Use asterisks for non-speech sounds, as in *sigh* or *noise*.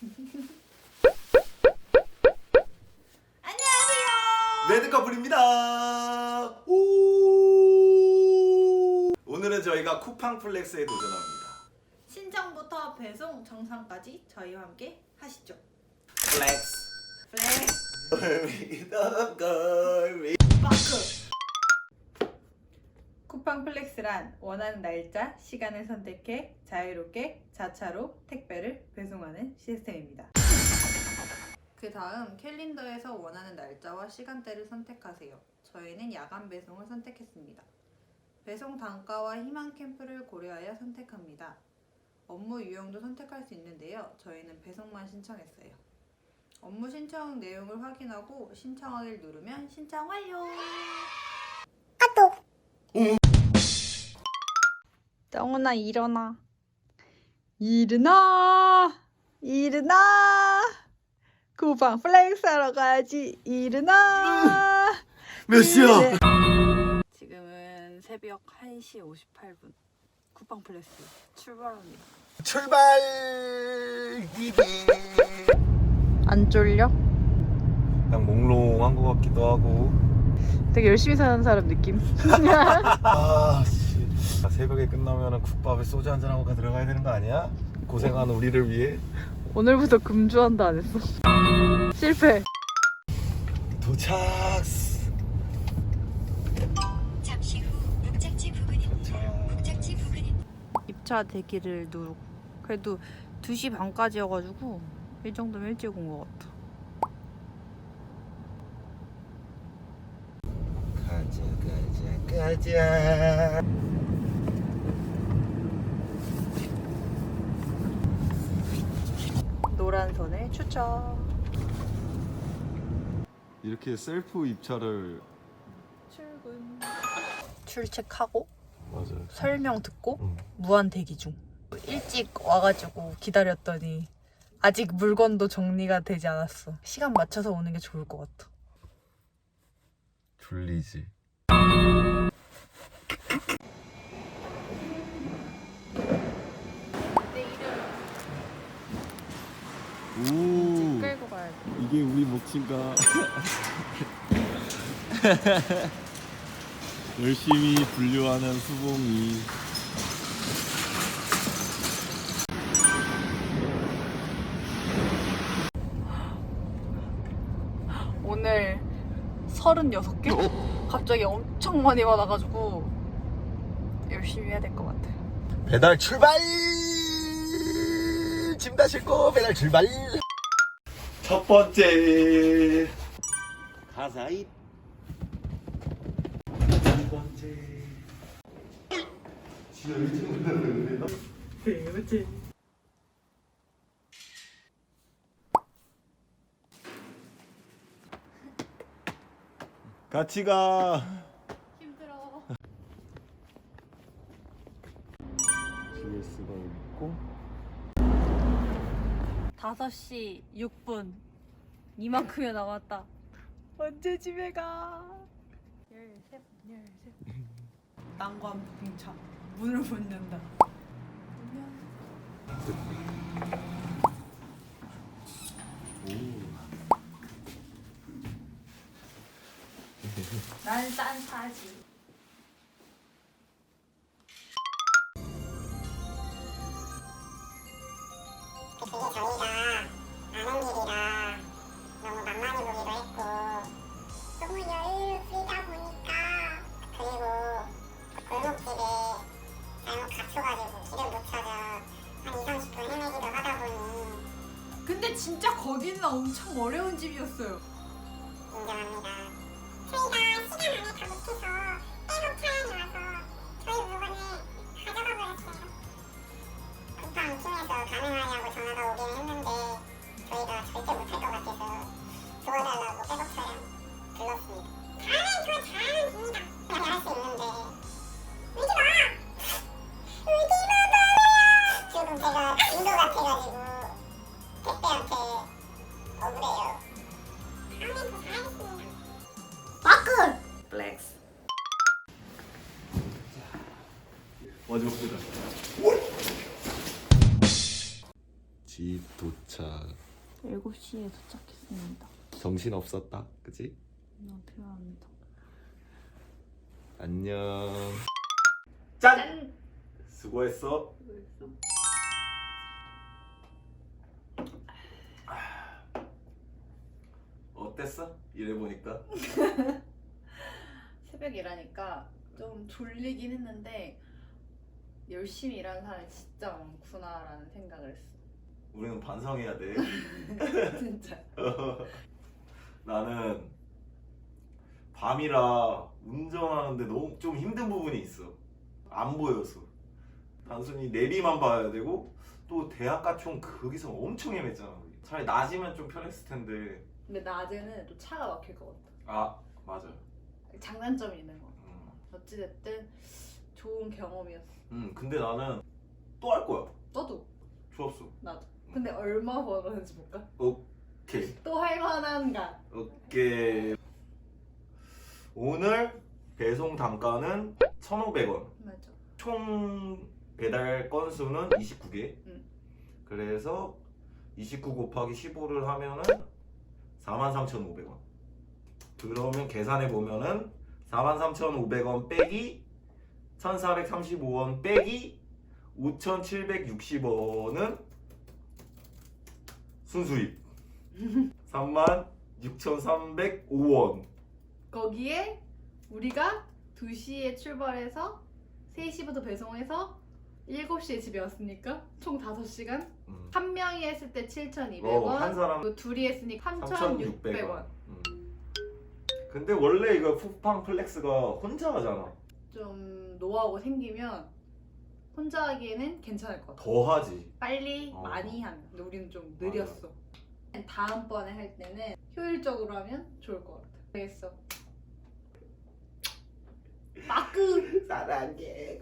*laughs* 안녕하세요. 레드 커플입니다. 오! 오늘은 저희가 쿠팡 플렉스에 도전합니다. 신청부터 배송 정상까지 저희와 함께 하시죠. 플렉스. 플렉스 *laughs* 걸 마크. 쿠팡 플렉스란 원하는 날짜, 시간을 선택해 자유롭게 자차로 택배를 배송하는 시스템입니다. 그 다음 캘린더에서 원하는 날짜와 시간대를 선택하세요. 저희는 야간 배송을 선택했습니다. 배송 단가와 희망 캠프를 고려하여 선택합니다. 업무 유형도 선택할 수 있는데요. 저희는 배송만 신청했어요. 업무 신청 내용을 확인하고 신청하기를 누르면 신청 완료. 정훈아 일어나. 일어나. 일어나. 쿠팡 플렉스 하러 가야지. 일어나. 몇 시야? 지금은 새벽 1시 58분. 쿠팡 플렉스 출발합니다. 출발! 안 쫄려? 그냥 몽롱한 것 같기도 하고. 되게 열심히 사는 사람 느낌. *laughs* 아, 씨. 새벽에 끝나면 국밥에 소주 한잔 하고 들어가야 되는 거 아니야? 고생한 우리를 위해. 오늘부터 금주한다 안 했어. 실패. 도착. 잠시 후 목적지 부근입니다. 목적지 부근입니다. 입차 대기를 누르고 그래도 2시 반까지여가지고 이 정도면 일찍 온 것 같아. 가자, 가자. 노란 선에 추천. 이렇게 셀프 입찰을 출근. 출첵하고 맞아요. 설명 듣고 응. 무한 대기 중. 일찍 와가지고 기다렸더니 아직 물건도 정리가 되지 않았어. 시간 맞춰서 오는 게 좋을 것 같아. 졸리지. 오, 끌고 가야 돼. 이게 우리 몫인가? *laughs* 열심히 분류하는 수봉이. 오늘 36개? 갑자기 엄청 많이 받아가지고 열심히 해야 될 것 같아. 배달 출발! 짐 다 싣고 배달 출발! 첫 번째 가사잇 두 번째 진짜 일찍 그렇지. 같이 가 힘들어. GS가 있고 5시 6분. 이만큼이 남았다. 언제 집에 가? 13분, 13분. 난관 부빙차. 문을 못 연다. 난 산타지. 거기는 엄청 어려운 집이었어요. 인정합니다. 저희가 시간 안에 다 못해서 백업 차량이 와서 저희 물건을 가져가 버렸어요. 쿠팡 팀에서 가능하냐고 전화가 오긴 했는데 저희가 절대 못할 것 같아서 도와달라고 백업 차량 불렀습니다. 다음엔 저 잘하면 됩니다. 그냥 할수 있는데 울지 마! 울지 마 말이야! 지금 제가 인도 같아가지고 택배한테 집 도착. 7시에 도착했습니다. 정신 없었다, 그지? 너무 네, 필요합니다. 안녕. 짠. 수고했어. 수고했어. 땠어? 일해보니까 *laughs* 새벽 일하니까 좀 졸리긴 했는데 열심히 일하는 사람이 진짜 많구나라는 생각을 했어. 우리는 반성해야 돼 *laughs* 진짜. *laughs* 나는 밤이라 운전하는데 너무 좀 힘든 부분이 있어. 안 보여서. 단순히 내비만 봐야 되고 또 대학가총 거기서 엄청 헤맸잖아. 우리. 차라리 낮이면 좀 편했을 텐데. 근데 낮에는 또 차가 막힐 것 같아. 아 맞아. 장단점이 있는 거. 음, 어찌됐든 좋은 경험이었어. 음 근데 나는 또 할 거야. 너도 좋았어. 나도. 근데 얼마 벌었는지 볼까? 오케이 또 할 만한가? 오케이. 오늘 배송 단가는 1,500원. 맞아. 총 배달 건수는 29개. 응. 그래서 29 곱하기 15를 하면은 43,500원. 그러면 계산해 보면은 43,500원 빼기 1,435원 빼기 5,760원은 순수입. *laughs* 36,305원. 거기에 우리가 2시에 출발해서 3시부터 배송해서 7시에 집에 왔으니까 총 5시간? 음. 한 명이 했을 때 7,200원, 어, 한 사람 둘이 했으니까 3,600원. 3,600원. 음. 근데 원래 이거 푸팡 플렉스가 혼자 하잖아. 좀 노하우가 생기면 혼자 하기에는 괜찮을 것 같아. 더 하지. 빨리 어. 많이 하면. 근데 우리는 좀 느렸어. 다음번에 할 때는 효율적으로 하면 좋을 것 같아. 알겠어. 마크! 사랑해.